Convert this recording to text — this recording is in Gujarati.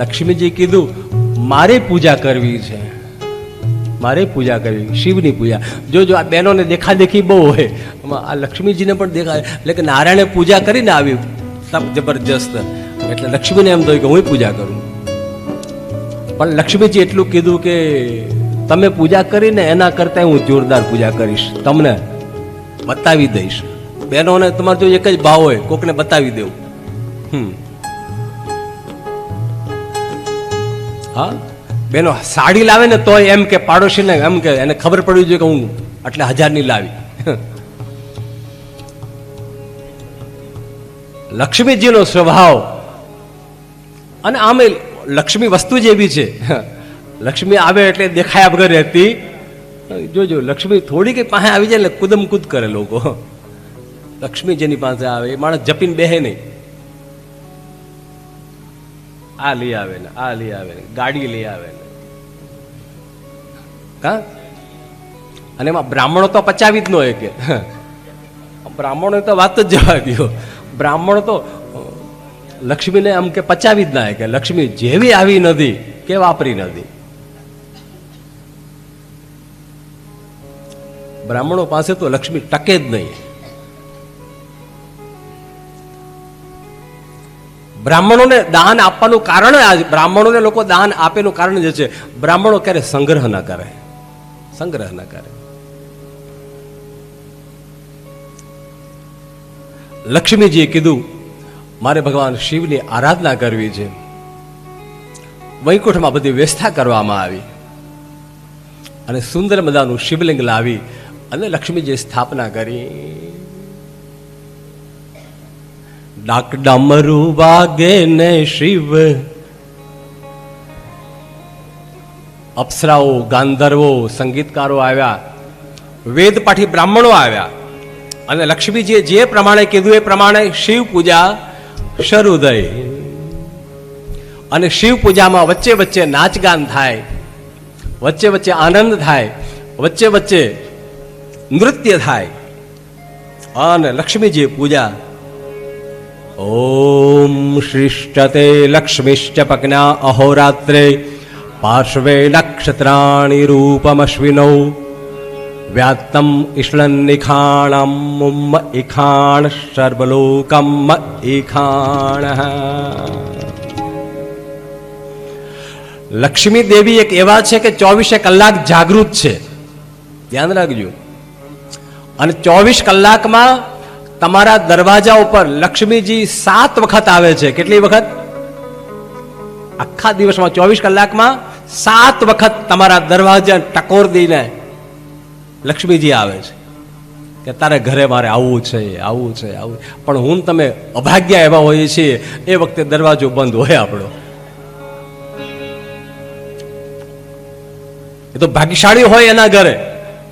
લક્ષ્મીજી કીધું, મારે પૂજા કરવી છે. મારે પૂજા કરવી, શિવની પૂજા. જો જો આ બહેનોને દેખાદેખી બહુ હોય આ લક્ષ્મીજીને પણ દેખાય. એટલે કે નારાયણે પૂજા કરીને આવી તપ જબરજસ્ત. એટલે લક્ષ્મીને એમ થયું કે હું પૂજા કરું. પણ લક્ષ્મીજી એટલું કીધું કે, તમે પૂજા કરીને એના કરતાં હું જોરદાર પૂજા કરીશ. તમને બતાવી દઈશ. બહેનોને તમારે જો એક જ ભાવ હોય, કોકને બતાવી દેવું. હમ. હા? બેનો, સાડી લાવે ને તોય એમ કે પાડોશીને એમ કે એને ખબર પડવી જોઈએ કે હું આટલે હજારની લાવી. લક્ષ્મીજીનો સ્વભાવ અને આમે લક્ષ્મી વસ્તુ જ એવી છે. લક્ષ્મી આવે એટલે દેખાયા વગર રહેતી. જોજો, લક્ષ્મી થોડી કઈ પાસે આવી જાય એટલે કુદમ કુદ કરે લોકો. લક્ષ્મી જેની પાસે આવે, એ માણસ જપીને બેહે નહીં. આ લઈ આવે ને આ લઈ આવે ને ગાડી લઈ આવે ને હા? અને એમાં બ્રાહ્મણો તો પચાવી જ ન હોય કે બ્રાહ્મણો તો વાત જ જવા દો બ્રાહ્મણ તો, લક્ષ્મીને આમ કે પચાવી જ ના કે લક્ષ્મી જેવી આવી નથી કે વાપરી નથી. બ્રાહ્મણો પાસે તો લક્ષ્મી ટકે જ નહીં. બ્રાહ્મણોને દાન આપવાનું કારણ આ બ્રાહ્મણોને લોકો દાન આપેનું કારણ જે છે, બ્રાહ્મણો ક્યારે સંગ્રહ ન કરે. સંગ્રહ ન કરે. લક્ષ્મીજીએ કીધું, મારે ભગવાન શિવની આરાધના કરવી છે. વૈકુંઠમાં બધી વ્યવસ્થા કરવામાં આવી. અને સુંદર મજાનું શિવલિંગ લાવી અને લક્ષ્મીજીએ સ્થાપના કરી. ડાક ડમરું વાગે ને શિવ. અપ્સરાઓ, ગાંધર્વો, સંગીતકારો આવ્યા. વેદપાઠી બ્રાહ્મણો આવ્યા. અને લક્ષ્મીજીએ જે પ્રમાણે કીધું એ પ્રમાણે શિવ પૂજા શરૂ થઈ. અને શિવ પૂજામાં વચ્ચે વચ્ચે નાચગાન થાય. વચ્ચે વચ્ચે આનંદ થાય. વચ્ચે વચ્ચે નૃત્ય થાય. અને લક્ષ્મીજી પૂજા ઓમ શિષ્ટતે લક્ષ્મીશ્ચ પજ્ઞા અહોરાત્રે પાર્શ્વે નક્ષત્રાણી રૂપમશ્વિનૌ વ્યાત્તમ ઈશ્વન નિખાણમ મુમ્મ ઇખાણ સર્વલોકમ ઇખાણ લક્ષ્મી દેવી એક એવા છે કે ચોવીસે કલાક જાગૃત છે ધ્યાન રાખજો અને ચોવીસ કલાકમાં તમારા દરવાજા ઉપર લક્ષ્મીજી સાત વખત આવે છે. કેટલી વખત? આખા દિવસમાં, ચોવીસ કલાકમાં સાત વખત તમારા દરવાજા ટકોર દઈને લક્ષ્મીજી આવે છે. કે તારે ઘરે મારે આવવું છે આવવું છે આવું પણ હું તમે અભાગ્યા એવા હોઈએ છીએ, એ વખતે દરવાજો બંધ હોય આપણો. એ તો ભાગ્યશાળી હોય એના ઘરે.